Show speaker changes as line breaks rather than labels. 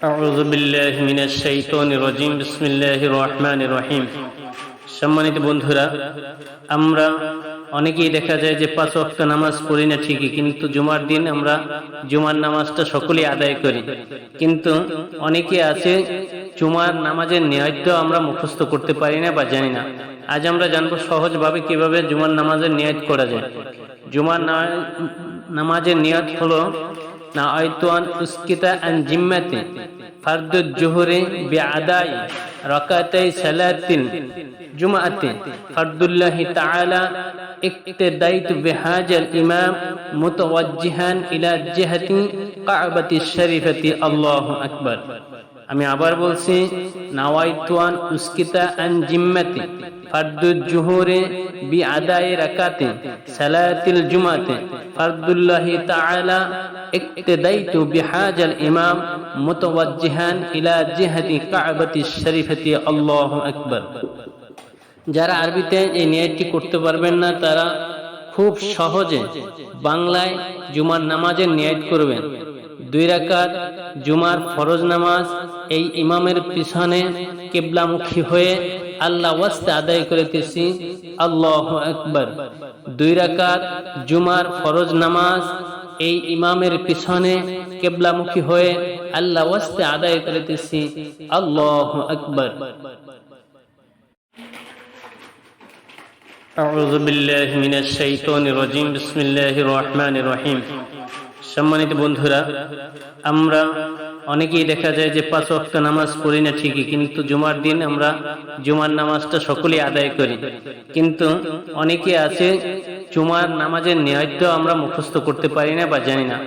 أعوذ بالله من الشيطان الرجيم بسم الله الرحمن الرحيم সম্মানিত বন্ধুরা আমরা অনেকেই দেখা যায় যে পাঁচ ওয়াক্ত নামাজ পড়ি না ঠিকই কিন্তু জুমার দিন আমরা জুমার নামাজটা সকলেই আদায় করি কিন্তু অনেকে আছে জুমার নামাজের নিয়ত আমরা মুখস্থ করতে পারি না বা জানি না আজ আমরা জানবো সহজভাবে কিভাবে জুমার নামাজের নিয়ত করা যায় জুমার না- নামাজের নিয়ত হলো না আয়তুয়ান উস্কিতা আন জিম্মাতে فرد الجهر بعداء ركعتي صلاة جمعة فرد الله تعالى اقتديت بهذا الإمام متوجها إلى جهة قعبة الشريفة الله أكبر আমি আবার বলছি নাওয়াইতুয়ান উস্কিতা আন জিম্মাতি ফারদুল জুহুরে বি আদায় রাকাতে সালাতিল জুমাতে ফারদুল্লাহি তাআলা اقتديت بحاجة الإمام متوجها إلى جهة كعبة الشريفة الله أكبر যারা আরবিতে এই নিয়তটি করতে পারবেন না তারা খুব সহজে বাংলায় জুমার নামাজের নিয়ত করবেন দুই রাকাত জুমার ফরজ নামাজ এই ইমামের পিছনে কেবলামুখী হয়ে আল্লাহ ওয়াস্তে আদায় করিতেছি আল্লাহ আকবার দুই রাকাত জুমার ফরজ নামাজ এই ইমামের পিছনে কেবলামুখী হয়ে আল্লাহ ওয়াস্তে আদায় করিতেছি আল্লাহ আকবার أعوذ بالله من الشيطان الرجيم بسم الله الرحمن الرحيم সম্মানিত বন্ধুরা, আমরা অনেকেই দেখা যায় যে পাঁচ অক্ট নামাজ পড়ি না ঠিকই, কিন্তু জুমার দিন আমরা জুমার নামাজটা সকলেই আদায় করি। কিন্তু অনেকে আছে, জুমার নামাজের নিয়ত আমরা মুখস্থ করতে পারি না বা জানি না।